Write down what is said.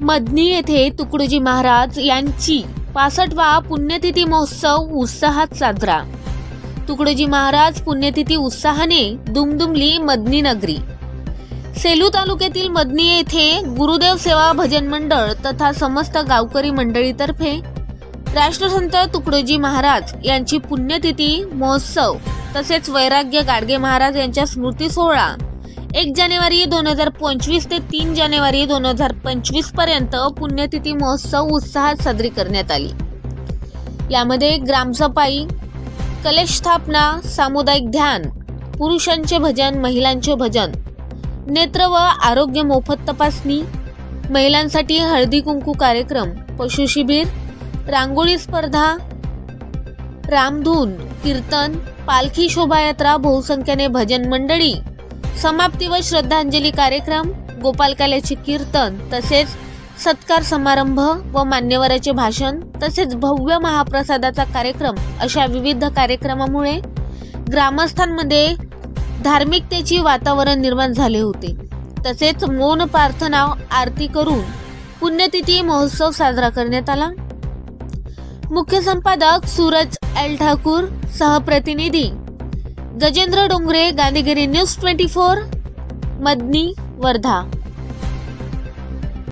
मदनी येथे तुकडोजी महाराज यांची पासष्टवा पुण्यतिथी महोत्सव उत्साहात साजरा. तुकडोजी महाराज पुण्यतिथी उत्साहाने दुमदुमली मदनी नगरी. सेलू तालुक्यातील मदनी येथे गुरुदेव सेवा भजन मंडळ तथा समस्त गावकरी मंडळीतर्फे राष्ट्रसंत तुकडोजी महाराज यांची पुण्यतिथी महोत्सव तसेच वैराग्य गाडगे महाराज यांच्या स्मृती सोहळा एक जानेवारी दोन हजार पंचवीस ते तीन जानेवारी दोन हजार पंचवीसपर्यंत पुण्यतिथी महोत्सव उत्साहात साजरी करण्यात आली. यामध्ये ग्रामसफाई कलेश स्थापना सामुदायिक ध्यान पुरुषांचे भजन महिलांचे भजन नेत्र व आरोग्य मोफत तपासणी महिलांसाठी हळदी कुंकू कार्यक्रम पशु शिबिर रांगोळी स्पर्धा रामधून कीर्तन पालखी शोभायात्रा बहुसंख्येने भजन मंडळी समाप्ती व श्रद्धांजली कार्यक्रम गोपालकाल्याचे कीर्तन तसेच सत्कार समारंभ व मान्यवराचे भाषण तसेच भव्य महाप्रसादाचा कार्यक्रम अशा विविध कार्यक्रमामुळे ग्रामस्थांमध्ये धार्मिकतेचे वातावरण निर्माण झाले होते. तसेच मौन प्रार्थना आरती करून पुण्यतिथी महोत्सव साजरा करण्यात आला. मुख्य संपादक Suraj L Thakur सहप्रतिनिधी Gajendra Dongre Gandhigiri news twenty four Madni Wardha.